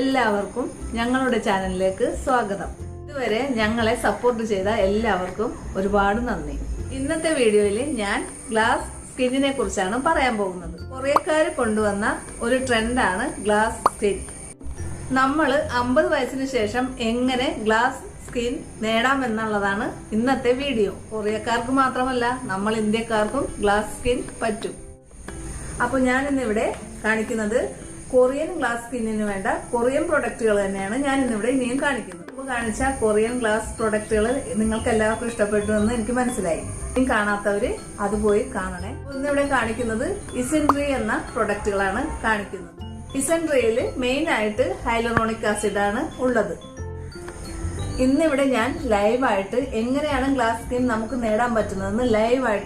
എല്ലാവർക്കും ഞങ്ങളുടെ ചാനലിലേക്ക് സ്വാഗതം. ഇതുവരെ ഞങ്ങളെ സപ്പോർട്ട് ചെയ്ത എല്ലാവർക്കും ഒരുപാട് നന്ദി. ഇന്നത്തെ വീഡിയോയിൽ ഞാൻ ഗ്ലാസ് സ്കിന്നിനെ കുറിച്ചാണ് പറയാൻ പോകുന്നത്. കൊറിയക്കാർ കൊണ്ടുവന്ന ഒരു ട്രെൻഡാണ് ഗ്ലാസ് സ്കിൻ. നമ്മൾ അമ്പത് വയസ്സിന് ശേഷം എങ്ങനെ ഗ്ലാസ് സ്കിൻ നേടാമെന്നുള്ളതാണ് ഇന്നത്തെ വീഡിയോ. കൊറിയക്കാർക്ക് മാത്രമല്ല നമ്മൾ ഇന്ത്യക്കാർക്കും ഗ്ലാസ് സ്കിൻ പറ്റും. അപ്പോൾ ഞാനിന്നിവിടെ കാണിക്കുന്നത് കൊറിയൻ ഗ്ലാസ് സ്കിന്നിന് വേണ്ട കൊറിയൻ പ്രൊഡക്റ്റുകൾ തന്നെയാണ് ഞാൻ ഇന്നിവിടെ ഇനിയും കാണിക്കുന്നത്. ഇപ്പോൾ കാണിച്ച കൊറിയൻ ഗ്ലാസ് പ്രൊഡക്റ്റുകൾ നിങ്ങൾക്ക് എല്ലാവർക്കും ഇഷ്ടപ്പെട്ടു എന്ന് എനിക്ക് മനസ്സിലായി. ഇനി കാണാത്തവര് അത് പോയി കാണണേ. ഇന്നിവിടെ കാണിക്കുന്നത് ഇസെൻട്രി എന്ന പ്രൊഡക്റ്റുകളാണ് കാണിക്കുന്നത്. ഇസെൻട്രിയിൽ മെയിൻ ആയിട്ട് ഹൈലറോണിക് ആസിഡ് ആണ് ഉള്ളത്. ഇന്നിവിടെ ഞാൻ ലൈവായിട്ട് എങ്ങനെയാണ് ഗ്ലാസ് സ്കിൻ നമുക്ക് നേടാൻ പറ്റുന്നതെന്ന് ലൈവായിട്ട്